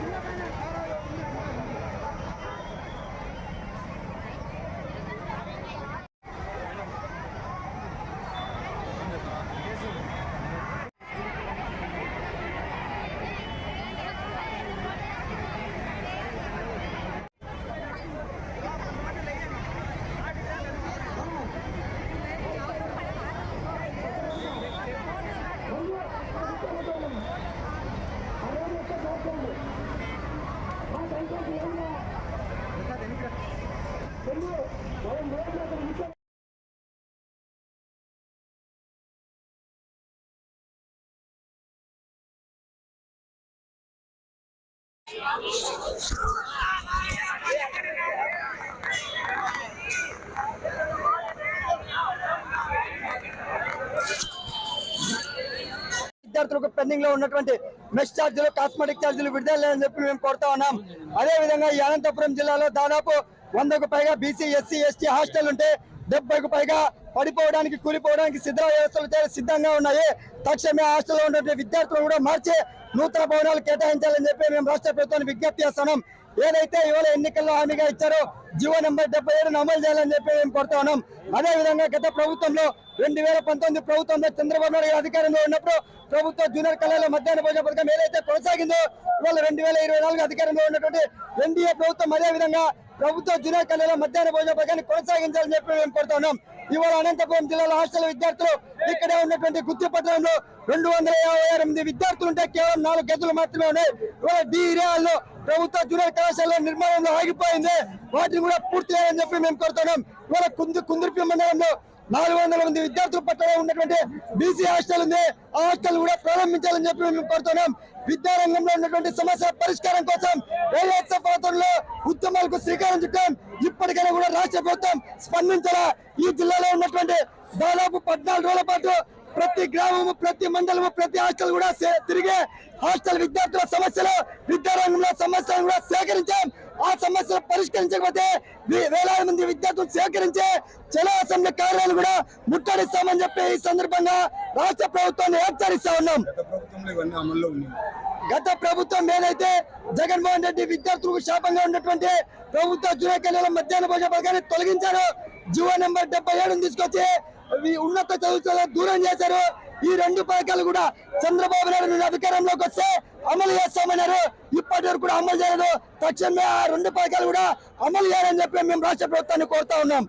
Yeah, విద్యార్థులకు పెండింగ్లో ఉన్నటువంటి మెస్ ఛార్జీలు కాస్మెటిక్ ఛార్జీలు విడుదల లేదని చెప్పి మేము కోరుతా ఉన్నాం. అదే విధంగా ఈ అనంతపురం జిల్లాలో దాదాపు వందకు పైగా బీసీ ఎస్సీ ఎస్టీ హాస్టల్ ఉంటే డెబ్బైకు పైగా పడిపోవడానికి కూలిపోవడానికి సిద్ధ వ్యవస్థలు సిద్ధంగా ఉన్నాయి. తక్షణమే హాస్టల్లో ఉన్నటువంటి విద్యార్థులు కూడా మార్చి నూతన భవనాలు కేటాయించాలని చెప్పి మేము రాష్ట్ర ప్రభుత్వాన్ని విజ్ఞప్తి చేస్తున్నాం. ఏదైతే ఇవాళ ఎన్నికల్లో హామీగా ఇచ్చారో జీవో నెంబర్ డెబ్బై ఏడును అమలు చేయాలని చెప్పి మేము కోరుతా ఉన్నాం. అదే విధంగా గత ప్రభుత్వంలో రెండు వేల పంతొమ్మిది ప్రభుత్వంలో చంద్రబాబు నాయుడు అధికారంలో ఉన్నప్పుడు ప్రభుత్వ జూనియర్ కళాశాల మధ్యాహ్న భోజన పథకం ఏదైతే కొనసాగిందో ఇవాళ రెండు వేల ఇరవై నాలుగు అధికారంలో ఉన్నటువంటి ఎన్డీఏ ప్రభుత్వం అదే విధంగా ప్రభుత్వ జూనియర్ మధ్యాహ్న భోజన పథకాన్ని కొనసాగించాలని చెప్పి మేము కోరుతున్నాం. ఇవాళ అనంతపురం జిల్లాలో హాస్టల్ విద్యార్థులు ఇక్కడే ఉన్నటువంటి గుత్తి పట్టణంలో రెండు వందల యాభై ఎనిమిది విద్యార్థులు ఉంటే కేవలం నాలుగు గదులు మాత్రమే ఉన్నాయి. ఇవాళ డి ఏరియాల్లో ప్రభుత్వ జూనియర్ కళాశాల నిర్మాణంలో ఆగిపోయింది. వాటిని కూడా పూర్తి చేయాలని చెప్పి మేము కోరుతున్నాం. ఇవాళ కుందు కుందుర్పి మండలంలో నాలుగు వందల మంది విద్యార్థులు పట్టణ ఉన్నటువంటి బీసీ హాస్టల్ ఉంది. ఆ హాస్టల్ కూడా ప్రారంభించాలని చెప్పి మేము కోరుతున్నాం. విద్యారంగంలో ఉన్నటువంటి సమస్య పరిష్కారం కోసం ఏఎస్ఎఫ్ ఆధ్వర్యంలో ఉద్యమాలకు శ్రీకారం చుట్టాం. ఇప్పటికైనా కూడా రాష్ట్ర ప్రభుత్వం స్పందించాలా. ఈ జిల్లాలో ఉన్నటువంటి దాదాపు పద్నాలుగు రోజుల పాటు ప్రతి గ్రామము ప్రతి మండలము ప్రతి హాస్టల్ కూడా తిరిగి హాస్టల్ విద్యార్థుల సమస్యలు విద్యారంగంలో సమస్యలను కూడా సేకరించాం. ఆ సమస్యలు పరిష్కరించకపోతే వేలాది మంది విద్యార్థులు సేకరించి చలో అసెంబ్లీ కార్యాలయాలు కూడా ముట్టడిస్తామని చెప్పి ఈ సందర్భంగా రాష్ట్ర ప్రభుత్వాన్ని హెచ్చరిస్తా ఉన్నాం. గత ప్రభుత్వం ఏదైతే జగన్మోహన్ రెడ్డి విద్యార్థులకు శాపంగా ఉన్నటువంటి ప్రభుత్వ జూనియర్ మధ్యాహ్న భోజన పథకాన్ని తొలగించారు జీవో నెంబర్ డెబ్బై ఏడుని తీసుకొచ్చి ఉన్నత చదువుల దూరం చేశారు. ఈ రెండు పథకాలు కూడా చంద్రబాబు నాయుడు నుండి అధికారంలోకి వస్తే అమలు చేస్తామన్నారు. ఇప్పటి వరకు కూడా అమలు చేయలేదు. తక్షణమే ఆ రెండు పథకాలు కూడా అమలు చేయాలని చెప్పి మేము రాష్ట్ర ప్రభుత్వాన్ని కోరుతా ఉన్నాం.